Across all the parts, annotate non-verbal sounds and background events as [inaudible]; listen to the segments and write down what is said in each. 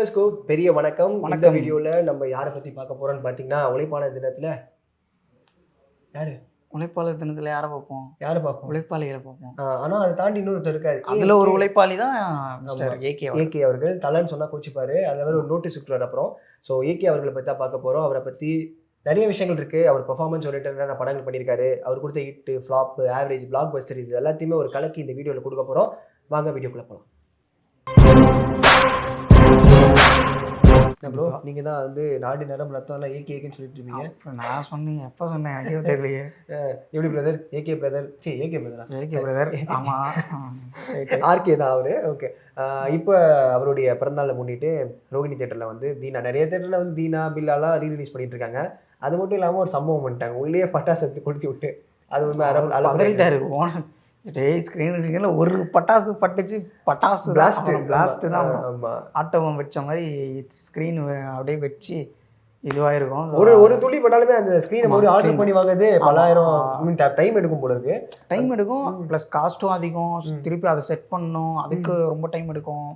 வியூவர்ஸ்க்கு பெரிய வணக்கம். வணக்கம். வீடியோல நம்ம யாரை பத்தி பார்க்க போறோம்னு பாத்தீங்கன்னா உழைப்பாளர் தினத்துல யாரு? உழைப்பாளர் தினத்துல யாரை பார்ப்போம்? யாரு பார்ப்போம்? உழைப்பாளிகளை பார்ப்போம். ஆஹ் ஆனா அதை தாண்டி இன்னொருத்தர் இருக்காரு. அதுல ஒரு உழைப்பாளி தான் மிஸ்டர் ஏகே ஏகே அவர்கள். தலன்னு சொன்னா கோச்சிப்பாரு. வேற ஒரு நோட்டீஸ் விட்டுறாரு அப்புறம். ஸோ ஏகே அவர்களை பத்தி தான் பார்க்க போறோம். அவரை பத்தி நிறைய விஷயங்கள் இருக்கு. அவர் பெர்ஃபார்மன்ஸ் என்னென்ன படங்கள் பண்ணியிருக்காரு. அவர் கொடுத்த hit flop average blockbuster இது எல்லாத்தையுமே ஒரு கலக்கி இந்த வீடியோல கொடுக்க போறோம். வாங்க வீடியோக்குள்ள போலாம். ப்ரோ நீங்க தான் வந்து நாடு நேரம் ரத்தம் எல்லாம் ஏகே ஏகேன்னு சொல்லிட்டு இருக்கீங்க அப்ப நான் சொன்னேன் எப்ப சொன்னேன்? எனக்கே தெரியலையே. எப்படி பிரதர் ஏகே பிரதர் சரி ஏகே பிரதரா ஏகே பிரதர் ஆமா. ஆர்கே தான் அவரு. ஓகே இப்போ அவருடைய பிறந்தநாளை முன்னிட்டு ரோகிணி தேட்டரில் வந்து தீனா நிறைய தேட்டரில் வந்து தீனா பில்லாலாம் ரீ ரிலீஸ் பண்ணிட்டு இருக்காங்க. அது மட்டும் இல்லாமல் ஒரு சம்பவம் பண்ணிட்டாங்க. உள்ளே பட்டாசு எடுத்து கொளுத்தி விட்டு. அது வந்து அரை- அரை- பதறிட்டாரு. ஓனர் டேய் ஸ்க்ரீன் இருக்கீங்களா ஒரு பட்டாசு பட்டுச்சு. பட்டாசு blast. பிளாஸ்ட் தான் ஆட்டோவம் வச்ச மாதிரி ஸ்க்ரீன் அப்படியே வச்சு இதுவாயிருக்கும். ஒரு ஒரு துளி பட்டாலுமே அந்த ஸ்க்ரீனை போய் ஆர்டர். பண்ணி வாங்குறது. பலாயிரம் டைம் எடுக்கும் போல இருக்கு. டைம் எடுக்கும் ப்ளஸ் காஸ்ட்டும் அதிகம். திருப்பி அதை செட் பண்ணணும். அதுக்கு ரொம்ப டைம் எடுக்கும்.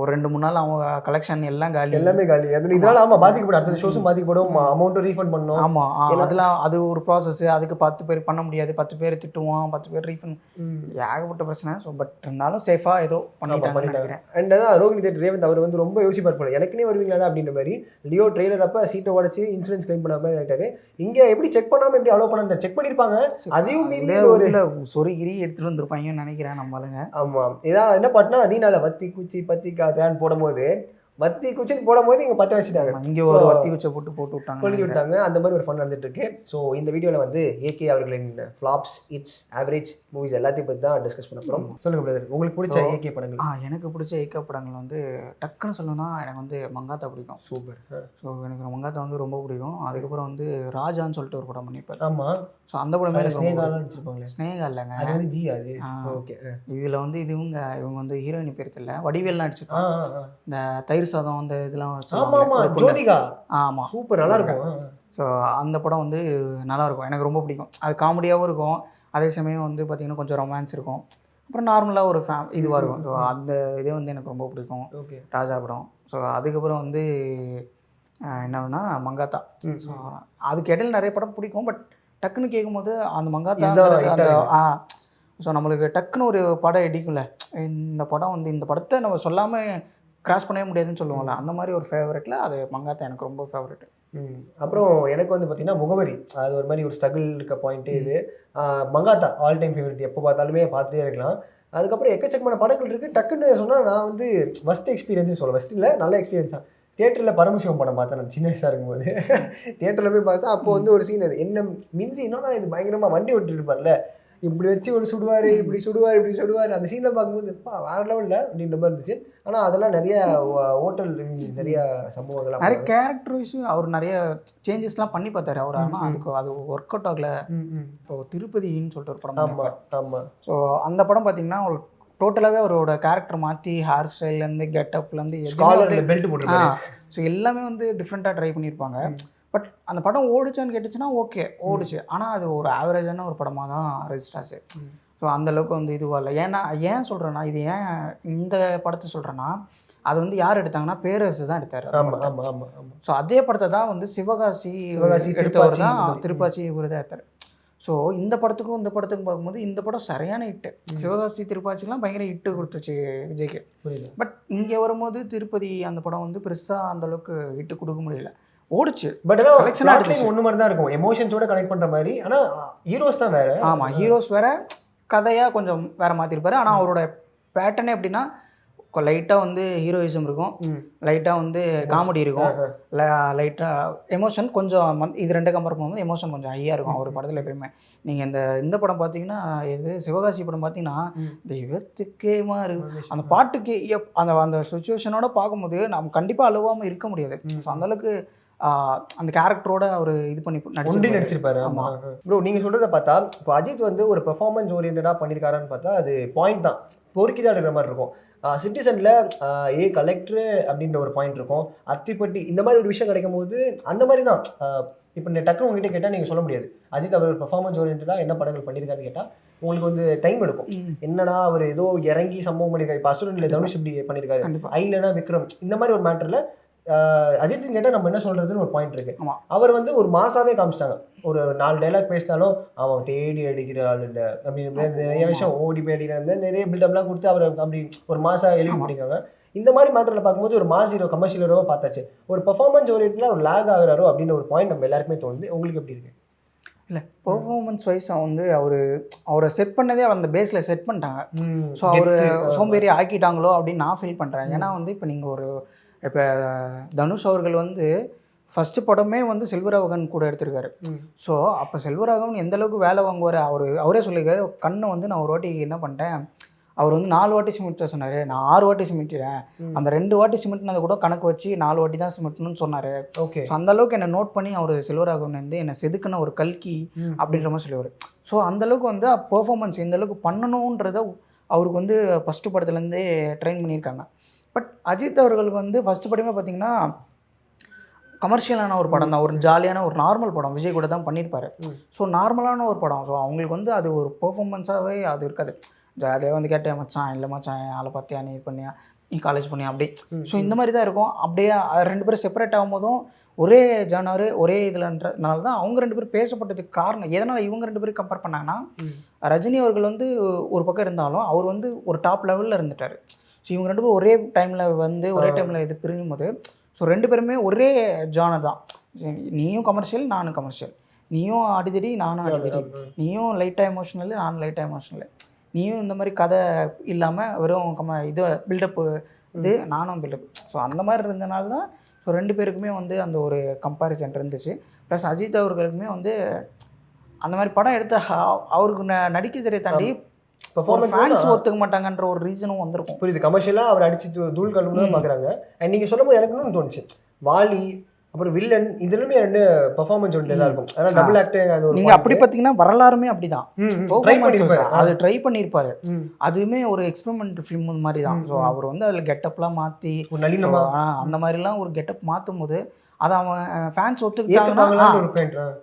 ஒரு ரெண்டு மூணு நாள் அவங்க கலெக்ஷன் எல்லாம் காலி. எல்லாமே காலி. அது இதனால ஆமா. பாதிக்கப்படும். அடுத்த ஷோஸும் பாதிக்கப்படும். அமௌண்ட்டும் ரீஃபண்ட் பண்ணணும். ஆமா. அதெல்லாம் அது ஒரு ப்ராசஸ் அதுக்கு பத்து பேர் பண்ண முடியாது. பத்து பேர் திட்டுவான் பத்து பேர் ரீஃபண்ட். ஏகப்பட்ட பிரச்சனை. ஸோ பட் இருந்தாலும் சேஃபா ஏதோ பண்ணிட்டாங்க. நினைக்கிறேன். அண்ட் அதான் ரோகிணி தேட்டர் ரேவந்த் அவர் வந்து ரொம்ப யோசிப்பார் போல. எனக்குனே வருவீங்களா அப்படின்ற மாதிரி. லியோ ட்ரெய்லர் அப்ப சீட்டை உடச்சி இன்சூரன்ஸ் கிளைம் பண்ணாம ஆயிட்டாரு இங்க எப்படி செக் பண்ணாம எப்படி அலோவ் பண்ண செக் பண்ணிருப்பாங்க? அதையும் மீறி ஒரு சொருகிரி எடுத்துட்டு வந்திருப்பாங்கன்னு நினைக்கிறேன் நம்மளுங்க ஆமா. இதான் என்ன பண்ணா அதீனால வத்தி குச்சி பத்தி காத்தான்னு போடும்போது வத்தி குச்சின்னு போடும்போது இங்க பத்த வச்சுட்டாங்க. இங்க ஒரு வத்தி குச்சை போட்டு போட்டு விட்டாங்க நினைக்கிறேன். விட்டாங்க. அந்த மாதிரி ஒரு ஃபன் நடந்துட்டு இருக்கு. ஸோ இந்த வீடியோல வந்து ஏகே அவர்களின் ஃபிளாப்ஸ் இட்ஸ் ஆவரேஜ் மூவிஸ் எல்லாத்தையும் பத்தி தான் டிஸ்கஸ் பண்ண போறோம். சொல்லுங்க பிரதர் உங்களுக்கு பிடிச்ச ஏகே படங்கள்? ஆ எனக்கு பிடிச்ச ஏக்க படங்கள் வந்து டக்குன்னு சொல்லணும்னா எனக்கு வந்து மங்காத்தா பிடிக்கும். சூப்பர் ஸோ எனக்கு மங்காத்தா வந்து ரொம்ப பிடிக்கும். அதுக்கப்புறம் வந்து ராஜான்னு சொல்லிட்டு ஒரு படம் பண்ணியிருப்பார். ஆமா. ஸோ அந்த படமே எனக்கு ஸ்னேகாலாம் நடிச்சிருப்பாங்களே. ஸ்னேகா இல்லைங்க. அது வந்து ஜி அது. ஓகே இதுல வந்து இது இவங்க இவங்க வந்து ஹீரோயின் பேர் தெரியல. வடிவேல்லாம் நடிச்சிருப்பாங்க. இந்த தயிர் சாதம் அந்த இதெல்லாம் ஆமா வச்சிருப்பாங்களே, ஆமா. ஒரு பொண்ணு. ஜோதிகா? ஆமா. சூப்பர் நல்லா இருக்கும். ஸோ அந்த படம் வந்து நல்லா இருக்கும். எனக்கு ரொம்ப பிடிக்கும். அது காமெடியாகவும் இருக்கும். அதே சமயம் வந்து பார்த்தீங்கன்னா கொஞ்சம் ரொமான்ஸ் இருக்கும். அப்புறம் நார்மலாக ஒரு ஃபேம் இதுவாக இருக்கும். ஸோ அந்த இதே வந்து எனக்கு ரொம்ப பிடிக்கும். ஓகே. ராஜா படம். ஸோ அதுக்கப்புறம் வந்து என்னன்னா மங்காத்தா. ஸோ அதுக்கு இடையில நிறைய படம் பிடிக்கும். பட் டக்குன்னு கேட்கும்போது அந்த மங்காத்தா அந்த. ஆ ஸோ நம்மளுக்கு டக்குன்னு ஒரு படம் இடிக்கும்ல. இந்த படம் வந்து இந்த படத்தை நம்ம சொல்லாமல் கிராஸ் பண்ணவே முடியாதுன்னு சொல்லுவோம்ல அந்த மாதிரி ஒரு ஃபேவரெட்டில் அது மங்காத்தா எனக்கு ரொம்ப ஃபேவரெட் ம். அப்புறம் எனக்கு வந்து பார்த்தீங்கன்னா முகவரி. அது ஒரு மாதிரி ஒரு ஸ்ட்ரகிள் இருக்க பாயிண்ட்டு இது. மங்காத்தா ஆல் டைம் ஃபேவரட் எப்போ பார்த்தாலுமே பார்த்துட்டே இருக்கலாம். அதுக்கப்புறம் எக்கச்சக்கமான படங்கள் இருக்குது டக்குன்னு சொன்னால் நான் வந்து ஃபஸ்ட் எக்ஸ்பீரியன்ஸ் சொல்ல ஃபஸ்ட் இல்லை நல்ல எக்ஸ்பீரியன்ஸ் தான். தேட்டரில் பரமசிவம் படம் பார்த்தேன் நான் சின்ன வயசாக இருக்கும்போது. [laughs] தேட்டரில் போய் பார்த்தா அப்போ வந்து ஒரு சீன் அது. என்ன மிஞ்சி என்னன்னா இது பயங்கரமாக வண்டி ஓட்டிட்டு இருப்பார்ல. இப்படி வச்சு ஒரு சுடுவார் இப்படி சுடுவார் இப்படி சுடுவார். அந்த சீனில் பார்க்கும்போது "அப்பா, வேற லெவலில் அப்படின்ற மாதிரி இருந்துச்சு. ஆனால் அதெல்லாம் நிறைய ஹோட்டல் நிறைய சம்பவங்கள்லாம் நிறைய கேரக்டர் வைஸ் அவர் நிறைய சேஞ்சஸ்லாம் பண்ணி பார்த்தாரு. அவர் ஆனால். அதுக்கு அது ஒர்க் அவுட் ஆகல. இப்போ திருப்பதின்னு சொல்லிட்டு ஒரு படம் ஆமா பண்ணியிருப்பாரு. ஆமா. ஸோ அந்த படம் பார்த்தீங்கன்னா ஒரு டோட்டலாகவே அவரோட கேரக்டர் மாற்றி ஹேர் ஸ்டைல்லேருந்து கெட்டப்லேருந்து பெல்ட் போட்டுருக்காரு ஸோ எல்லாமே வந்து டிஃப்ரெண்ட்டாக ட்ரை பண்ணியிருப்பாங்க. பட் அந்த படம் ஓடுச்சான்னு கேட்டுச்சுன்னா ஓகே ஓடுச்சு. ஆனால் அது ஒரு ஆவரேஜான ஒரு படமாக தான் ரெஜிஸ்ட் ஆச்சு. ஸோ அந்த அளவுக்கு வந்து இதுவாக இல்லை. ஏன்னா ஏன் சொல்கிறேன்னா இது ஏன் இந்த படத்தை சொல்கிறேன்னா அது வந்து யார் எடுத்தாங்கன்னா பேரரசு தான் எடுத்தார் ஸோ அதே படத்தை தான் வந்து சிவகாசி சிவகாசி, எடுத்தவர் திருப்பாச்சி தான். திருப்பாச்சி இவர் தான் எடுத்தார். ஸோ இந்த படத்துக்கும் இந்த படத்துக்கும் பார்க்கும்போது இந்த படம் சரியான ஹிட்டு ம். சிவகாசி திருப்பாச்சிலாம் பயங்கர ஹிட்டு கொடுத்துச்சு விஜய்க்கு. பட் இங்கே வரும்போது திருப்பதி அந்த படம் வந்து பெருசாக அந்த அளவுக்கு ஹிட்டு கொடுக்க முடியல. ஓடுச்சு. பட் அதான் ஆடுச்சு. ஒன்று மாதிரி தான் இருக்கும். எமோஷன்ஸோட கனெக்ட் பண்ற மாதிரி. ஆனா ஹீரோஸ் தான் வேற. ஆமாம் ஹீரோஸ் வேற கதையாக கொஞ்சம் வேற மாற்றிருப்பாரு ஆனால் அவரோட பேட்டர்னே எப்படின்னா லைட்டாக வந்து ஹீரோயிசம் இருக்கும். லைட்டாக வந்து காமெடி இருக்கும். லைட்டாக எமோஷன் கொஞ்சம் இது ரெண்டு கம்பேர் பண்ணும்போது எமோஷன் கொஞ்சம் ஹையாக இருக்கும் அவர் படத்தில் எப்பயுமே. நீங்கள் இந்த இந்த படம் பார்த்தீங்கன்னா இது சிவகாசி படம் பார்த்தீங்கன்னா. தெய்வத்துக்கே மாறு. அந்த பாட்டுக்கு அந்த அந்த சுச்சுவேஷனோட பார்க்கும்போது நம்ம கண்டிப்பாக அழுவாமல் இருக்க முடியாது. ஸோ அந்தளவுக்கு அந்த கேரக்டரோட அவர் இது பண்ணி ஒன்றி நடிச்சிருப்பாரு. நடிச்சிருப்பாரு ஆமா. ஆமா. ப்ரோ நீங்க சொல்றத பார்த்தா இப்போ அஜித் வந்து ஒரு பெர்ஃபார்மன்ஸ் ஓரியன்டா பண்ணிருக்காரான்னு பார்த்தா அது பாயிண்ட் தான். பொறுக்கி தான் எடுக்கிற மாதிரி இருக்கும். சிட்டிசன்ல ஏ கலெக்டர் அப்படின்ற ஒரு பாயிண்ட் இருக்கும். அத்திப்பட்டி இந்த மாதிரி ஒரு விஷயம் கிடைக்கும் போது அந்த மாதிரி தான். இப்போ நீ டக்குனு உங்ககிட்ட கேட்டால் நீங்கள் சொல்ல முடியாது. அஜித் அவர் பெர்ஃபார்மன்ஸ் ஓரியன்டாக என்ன படங்கள் பண்ணியிருக்காருன்னு கேட்டால் உங்களுக்கு வந்து டைம் எடுக்கும். என்னடா அவர் ஏதோ இறங்கி சம்பவம் பண்ணியிருக்காரு இப்போ அசுரனில் தனுஷ் இப்படி பண்ணியிருக்காரு கண்டிப்பா. ஐலனா விக்ரம் இந்த மாதிரி ஒரு மேட்டரில் அஜித் கேட்டால் நம்ம என்ன சொல்றதுன்னு ஒரு பாயிண்ட் இருக்கு. அவர் வந்து ஒரு மாசாவே காமிச்சிட்டாங்க. ஒரு நாலு டைலாக் பேசினாலும் அவன் தேடி அடிக்கிற ஆள் இல்லை. அப்படி நிறைய விஷயம் ஓடி போய் அடிக்கிறாங்க நிறைய பில்டப்லாம் கொடுத்து அவர் அப்படி ஒரு மாசா எழுதி ஆமா. பண்ணிருக்காங்க இந்த மாதிரி மேட்டரில் பார்க்கும்போது ஒரு மாஸ் ஹீரோ கமர்ஷியல் ஹீரோவை பார்த்தாச்சு. ஒரு பெர்ஃபார்மன்ஸ் ஓரியன்ட்ல ஒரு லேக் ஆகுறாரோ அப்படின்னு ஒரு பாயிண்ட் நம்ம எல்லாருக்குமே தோணுது. உங்களுக்கு எப்படி இருக்கு? இல்லை பெர்ஃபார்மன்ஸ் வைஸ் வந்து அவர் அவரை செட் பண்ணதே அந்த பேஸில் செட் பண்ணிட்டாங்க. ஸோ அவர். சோம்பேறி ஆக்கிட்டாங்களோ அப்படின்னு நான் ஃபீல் பண்ணுறேன் ஏன்னா வந்து இப்போ நீங்கள் ஒரு இப்போ தனுஷ் அவர்கள் வந்து ஃபஸ்ட்டு படமே வந்து செல்வராகவன் கூட எடுத்திருக்காரு. ஸோ அப்போ செல்வராகவன் எந்த அளவுக்கு வேலை வாங்குவார்? அவர் அவரே சொல்லியிருக்காரு கண்ணை வந்து நான் ஒரு வாட்டி என்ன பண்ணிட்டேன்? அவர் வந்து நாலு வாட்டி சிமெண்ட் சொன்னார். நான் ஆறு வாட்டி சிமெண்ட்டிட்டேன் ம். அந்த ரெண்டு வாட்டி சிமெண்ட்னதை கூட கணக்கு வச்சு நாலு வாட்டி தான் சிமெண்ட்னு சொன்னார். ஓகே. ஸோ அந்த அளவுக்கு என்னை நோட் பண்ணி அவர் செல்வராகவன் வந்து என்னை செதுக்குன ஒரு கல்கி. அப்படின்ற மாதிரி சொல்லுவார் ஸோ அந்தளவுக்கு வந்து பெர்ஃபார்மன்ஸ் எந்த அளவுக்கு பண்ணணுன்றத அவருக்கு வந்து ஃபஸ்ட்டு படத்துலேருந்தே ட்ரெயின் பண்ணியிருக்காங்க. பட் அஜித் அவர்களுக்கு வந்து ஃபஸ்ட்டு படமே பார்த்தீங்கன்னா கமர்ஷியலான ஒரு படம் தான் ஒரு ஜாலியான ஒரு நார்மல் படம். விஜய் கூட தான் பண்ணியிருப்பாரு. ஸோ நார்மலான ஒரு படம். ஸோ அவங்களுக்கு வந்து அது ஒரு பெர்ஃபார்மன்ஸாகவே அது இருக்காது. ஜாலியாக வந்து கேட்டேன் மச்சான் இல்லை மச்சான் ஆளை பார்த்தியா? நீ இது பண்ணியா? நீ காலேஜ் பண்ணியா? அப்படி. ஸோ இந்த மாதிரி தான் இருக்கும். அப்படியே ரெண்டு பேரும் செப்பரேட் ஆகும்போதும் ஒரே ஜானாரு ஒரே இதுலன்றதுனால தான் அவங்க ரெண்டு பேரும் பேசப்பட்டதுக்கு காரணம். எதனால் இவங்க ரெண்டு பேரும் கம்பேர் பண்ணாங்கன்னா. ரஜினி அவர்கள் வந்து ஒரு பக்கம் இருந்தாலும் அவர் வந்து ஒரு டாப் லெவலில் இருந்துட்டார். ஸோ இவங்க ரெண்டு பேரும் ஒரே டைமில் வந்து ஒரே. டைமில் இது பிரியும் போது ஸோ ரெண்டு பேருமே ஒரே ஜானர் தான். நீயும் கமர்ஷியல் நானும் கமர்ஷியல் நீயும் அடிதடி நானும் அடிதடி. நீயும் லைட்டாக எமோஷனல் நானும் லைட்டாக எமோஷனல் நீயும் இந்த மாதிரி கதை இல்லாமல் வெறும் கம இது பில்டப்பு இது நானும் பில்டப் ஸோ அந்த மாதிரி இருந்தனால தான் ஸோ ரெண்டு பேருக்குமே வந்து அந்த ஒரு கம்பேரிசன் இருந்துச்சு. ப்ளஸ் அஜித் அவர்களுக்குமே வந்து அந்த மாதிரி படம் எடுத்த அவருக்கு ந- நடிக்க தெரிய தாண்டி பெர்ஃபார்மன்ஸ் ஃபேன்ஸ் ஒத்துக்க மாட்டாங்கன்ற ஒரு ரீசனும் வந்திருக்கும். புரியுது. கமர்ஷியலாக அவர் அடிச்சு தூள் கழுவுன்னு தான். பார்க்குறாங்க அண்ட் நீங்கள் சொல்லும்போது எனக்கு இன்னும் தோணுச்சு. வாலி அப்புறம் வில்லன் இதுலுமே ரெண்டு பெர்ஃபார்மன்ஸ் ஒன்று தான் இருக்கும் அதான் டபுள் ஆக்டிங் அது நீங்க அப்படி பார்த்தீங்கன்னா வரலாறுமே அப்படிதான். அது ட்ரை பண்ணியிருப்பாரு. அதுவுமே ஒரு எக்ஸ்பெரிமெண்ட் ஃபிலிம் மாதிரி தான் ஸோ. அவர் வந்து அதில் கெட்டப்லாம் மாற்றி ஒரு நளினமா அந்த மாதிரிலாம் ஒரு கெட்டப் மாற்றும் போது அதை அவன் ஃபேன்ஸ் ஒத்துக்கிட்டாங்கன்னா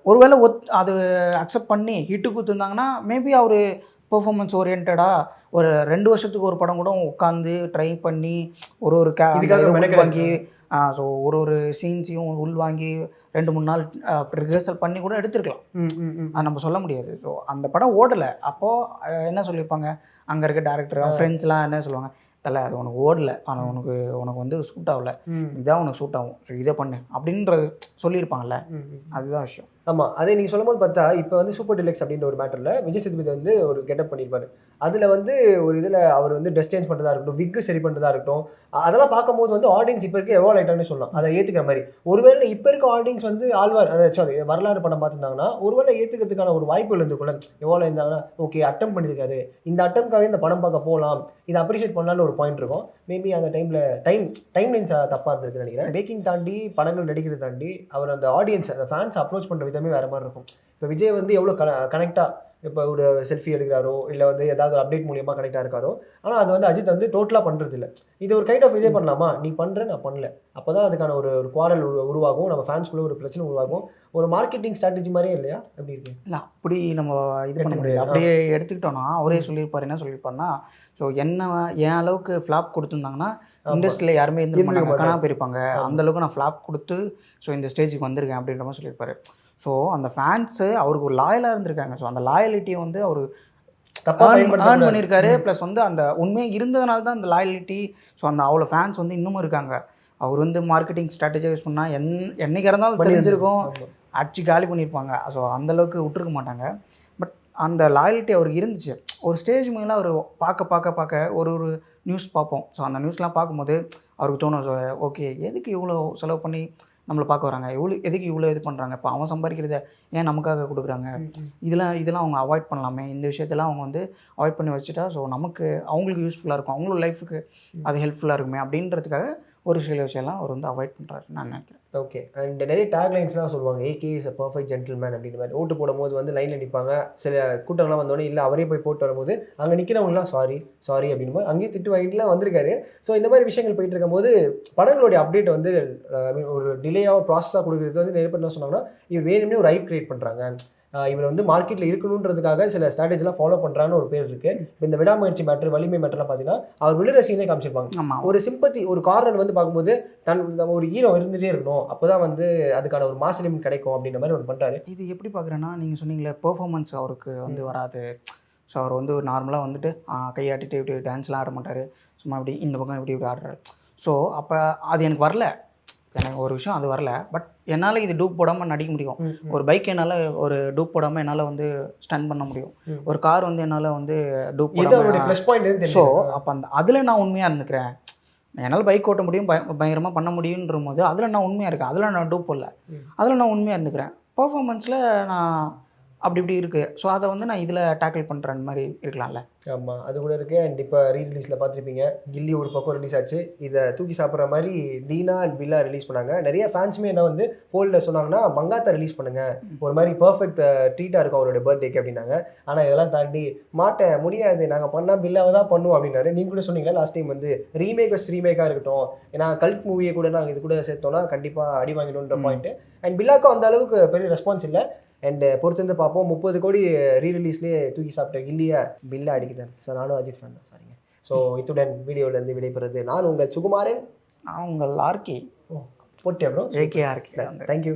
ஒருவேளை ஒத் அது அக்செப்ட் பண்ணி ஹிட்டு கொடுத்துருந்தாங்கன்னா மேபி அவர் பெர்ஃபார்மன்ஸ் ஓரியன்டாக ஒரு ரெண்டு வருஷத்துக்கு ஒரு படம் கூட உட்காந்து ட்ரை பண்ணி ஒரு ஒரு கே வாங்கி ஸோ ஒரு ஒரு சீன்ஸையும் உள் வாங்கி ரெண்டு மூணு நாள் ரிஹர்சல் பண்ணி கூட எடுத்திருக்கலாம். அது நம்ம சொல்ல முடியாது. ஸோ அந்த படம் ஓடலை. அப்போது என்ன சொல்லியிருப்பாங்க? அங்கே இருக்க டேரக்டர் ஃப்ரெண்ட்ஸ்லாம் என்ன சொல்லுவாங்க? தலை அது உனக்கு ஓடல. ஆனால் உனக்கு உனக்கு வந்து சூட் ஆகல. இதான் உனக்கு சூட் ஆகும். ஸோ இதை பண்ணு. அப்படின்றது சொல்லியிருப்பாங்கல்ல? அதுதான் விஷயம். ஆமாம் அதே நீங்கள் சொல்லும்போது பார்த்தா இப்போ வந்து சூப்பர் டிலக்ஸ் அப்படின்ற ஒரு மேட்டரில் விஜய் சேதுபதி வந்து ஒரு கெட்டப் பண்ணியிருப்பாரு அதில் வந்து ஒரு இதில் அவர் வந்து ட்ரெஸ் சேஞ்ச் பண்ணுறதா இருக்கட்டும் விக்கு சரி பண்ணுறதா இருக்கட்டும் அதெல்லாம் பார்க்கும்போது வந்து ஆடியன்ஸ் இப்போ இருக்க எவ்வளோ ஆயிட்டான்னு சொல்லலாம். அதை ஏற்றுக்கிற மாதிரி. ஒருவேளை இப்போ இருக்க ஆடியன்ஸ் வந்து ஆழ்வார் சாரி வரலாறு படம் பார்த்துருந்தாங்கன்னா ஒருவேளை ஏற்றுக்கிறதுக்கான ஒரு வாய்ப்புகள் இருந்துக்குள்ள எவ்வளோ இருந்தாங்கன்னா ஓகே அட்டம் பண்ணியிருக்காரு இந்த அட்டம்காக இந்த படம் பார்க்க போகலாம் இதை அப்ரிஷியேட் பண்ணலான்னு ஒரு பாயிண்ட் இருக்கும். மேபி அந்த டைமில் டைம் டைம் லைன்ஸ் தப்பாக இருந்திருக்கு நினைக்கிறேன். மேக்கிங் தாண்டி படங்கள் நடிக்கிறது தாண்டி அவர் அந்த ஆடியன்ஸ் அந்த ஃபேன்ஸ் அப்ரோச் பண்ணுற விதமே வேற மாதிரி இருக்கும். இப்போ விஜய் வந்து எவ்வளோ கன கனெக்டாக இப்போ ஒரு செல்ஃபி எடுக்கிறாரோ இல்லை வந்து ஏதாவது அப்டேட் மூலியமாக கனெக்டாக இருக்காரோ ஆனால் அது வந்து அஜித் வந்து டோட்டலாக பண்ணுறது இல்லை. இது ஒரு கைண்ட் ஆஃப் இதே பண்ணலாமா? நீ பண்ணுற நான் பண்ணல. அப்போ தான் அதுக்கான ஒரு ஒரு குவாரல் உருவாகும். நம்ம ஃபேன்ஸ்குள்ளே ஒரு பிரச்சனை உருவாகும். ஒரு மார்க்கெட்டிங் ஸ்ட்ராட்டஜி மாதிரியே இல்லையா? எப்படி இருக்கு? இல்லை அப்படி நம்ம இது பண்ண முடியாது. அப்படியே எடுத்துக்கிட்டோம்னா அவரே சொல்லியிருப்பாரு என்ன சொல்லியிருப்பாருன்னா ஸோ என்ன என் அளவுக்கு ஃப்ளாப் கொடுத்துருந்தாங்கன்னா. இண்டஸ்ட்ரியில் யாருமே மாட்டாங்க. காணா. போயிருப்பாங்க ஆமா. அந்த அளவுக்கு நான் ஃப்ளாப் கொடுத்து ஸோ இந்த ஸ்டேஜுக்கு வந்திருக்கேன் அப்படின்ற மாதிரி சொல்லியிருப்பாரு. ஸோ அந்த ஃபேன்ஸு அவருக்கு ஒரு லாயலாக இருந்திருக்காங்க. ஸோ அந்த லாயலிட்டியை வந்து அவர் ஏர்ன் பண்ணியிருக்காரு. ப்ளஸ் வந்து அந்த உண்மையாக இருந்ததுனால தான் அந்த லாயலிட்டி ஸோ அந்த அவ்வளோ ஃபேன்ஸ் வந்து இன்னமும் இருக்காங்க. அவர் வந்து மார்க்கெட்டிங் ஸ்ட்ராட்டஜி யூஸ் பண்ணால் என் என்னைக்கு இருந்தாலும் தெரிஞ்சிருக்கும். அடிச்சு காலி பண்ணியிருப்பாங்க. ஸோ அந்தளவுக்கு விட்டுருக்க மாட்டாங்க. பட் அந்த லாயல்ட்டி அவருக்கு இருந்துச்சு. ஒரு ஸ்டேஜ் மேலே அவர் பார்க்க பார்க்க பார்க்க ஒரு ஒரு நியூஸ் பார்ப்போம். ஸோ அந்த நியூஸ்லாம் பார்க்கும்போது அவருக்கு தோணும். ஸோ ஓகே எதுக்கு இவ்வளோ செலவு பண்ணி நம்மளை பார்க்க வராங்க. எவ்வளோ எதுக்கு இவ்வளோ இது பண்ணுறாங்க இப்போ அவன் சம்பாதிக்கிறத ஏன் நமக்காக கொடுக்குறாங்க? இதெல்லாம் இதெல்லாம் அவங்க அவாய்ட் பண்ணலாமே. இந்த விஷயத்தெல்லாம் அவங்க வந்து அவாய்ட் பண்ணி வச்சுட்டா ஸோ நமக்கு அவங்களுக்கு யூஸ்ஃபுல்லாக இருக்கும். அவங்களோட லைஃபுக்கு அது ஹெல்ப்ஃபுல்லாக இருக்குமே அப்படின்றதுக்காக ஒரு சில விஷயம்லாம் அவர் வந்து அவாய்ட் பண்ணுறாருன்னு நான் நினைக்கிறேன். ஓகே அண்ட் நிறைய டேக்லைன்ஸ்லாம் சொல்லுவாங்க. AK is a perfect gentleman அப்படின்ற மாதிரி. ஓட்டு போடும்போது வந்து லைனில் நிற்பாங்க சில கூட்டங்கள்லாம் வந்தோடனே இல்லை அவரே போய் போட்டு வரும்போது அங்கே நிற்கிறவங்களாம் சாரி சாரி அப்படின்போது அங்கேயே திட்டு வாங்கிட்டுலாம் வந்திருக்காரு. ஸோ இந்த மாதிரி விஷயங்கள் போயிட்டு இருக்கும்போது படங்களுடைய அப்டேட் வந்து ஐ மீன் ஒரு டிலேயாக ப்ராசஸாக கொடுக்குறது வந்து நிறைய பேர் என்ன சொன்னாங்கன்னா இவர் வேணும்னே ஒரு ஐப் கிரியேட் பண்ணுறாங்க இவர் வந்து மார்க்கெட்டில் இருக்கணுன்றதுக்காக சில ஸ்ட்ராட்டஜிலாம் ஃபாலோ பண்ணுறான்னு ஒரு பேர் இருக்குது இந்த விடாமுயற்சி மேட்ரு வலிமை மேட்டர்லாம் பார்த்தீங்கன்னா அவர் விழுற சீனே காமிச்சிருப்பாங்க. ஆமாம் ஒரு சிம்பத்தி ஒரு கார்னர் வந்து பார்க்கும்போது தன் ஒரு ஹீரோ இருந்துகிட்டே இருக்கணும். அப்பதான் வந்து அதுக்கான ஒரு மாஸ் எலிமெண்ட் கிடைக்கும் அப்படின்ற மாதிரி ஒன்று பண்றாரு. இது எப்படி பார்க்குறேன்னா நீங்கள் சொன்னீங்களே பெர்ஃபார்மன்ஸ் அவருக்கு வந்து வராது. ஸோ அவர் வந்து நார்மலாக வந்துட்டு கையாட்டிட்டு இப்படி டான்ஸ்லாம் ஆட மாட்டார். சும்மா இப்படி இந்த பக்கம் இப்படி இப்படி ஆடுறாரு. ஸோ அப்போ அது எனக்கு வரல. எனக்கு ஒரு விஷயம் அது வரல. பட் என்னால் இது டூப் போடாமல் நடிக்க முடியும். ஒரு பைக் என்னால் ஒரு டூப் போடாமல் என்னால் வந்து ஸ்டன் பண்ண முடியும். ஒரு கார் வந்து என்னால் வந்து டூப் போடாமல் ஸோ அப்போ அந்த அதில் நான் உண்மையாக இருந்துக்கிறேன். என்னால் பைக் ஓட்ட முடியும் பய பயங்கரமாக பண்ண முடியுன்ற போது அதில் நான் உண்மையாக இருக்கேன். அதில் நான் டூப் போடல. அதில் நான் உண்மையாக இருந்துக்கிறேன். பர்ஃபார்மன்ஸில் நான் அப்படி இப்படி இருக்குது ஸோ அதை வந்து நான் இதில் டேக்கிள் பண்ணுற மாதிரி இருக்கலாம்ல. ஆமா அது கூட இருக்கு. அண்ட் இப்போ ரீ ரிலீஸ்ல பார்த்துருப்பீங்க. கில்லி ஒரு பக்கம் ரிலீஸ் ஆச்சு. இதை தூக்கி சாப்பிட்ற மாதிரி தீனா அண்ட் பில்லா ரிலீஸ் பண்ணாங்க. நிறைய ஃபேன்ஸுமே என்ன வந்து போலில் சொன்னாங்கன்னா மங்காத்தா ரிலீஸ் பண்ணுங்க. ஒரு மாதிரி பர்ஃபெக்ட் ட்ரீட்டாக இருக்கும் அவருடைய பர்த்டேக்கு அப்படின்னாங்க. ஆனால் இதெல்லாம் தாண்டி மாட்டேன் முடியாது. நாங்கள் பண்ணால் பில்லாவை தான் பண்ணுவோம் அப்படின்னாரு. நீங்கள் கூட சொன்னீங்களா லாஸ்ட் டைம் வந்து ரீமேக் வச்சு ரீமேக்காக இருக்கட்டும். ஏன்னா கல்ட் மூவியை கூட நாங்கள் இது கூட சேர்த்தோம்னா கண்டிப்பாக அடி வாங்கிடும்ன்ற ம். பாயிண்ட் அண்ட் பில்லாக்கும் அந்த அளவுக்கு பெரிய ரெஸ்பான்ஸ் இல்லை. அண்ட் பொறுத்திருந்து பார்ப்போம். முப்பது கோடி ரீ ரிலீஸ்லேயே தூக்கி சாப்பிட்ட கில்லியை பில்லை அடிக்குதான் ஸோ நானும் அஜித் ஃபேன் தான். சாரிங்க ஸோ இத்துடன் வீடியோலேருந்து விடைபெறுது நான் உங்கள் சுகுமாரன். நான் உங்கள் ஆர்கே போட்டியா ப்ரோ ஏகே ஆர்கே தேங்க்யூ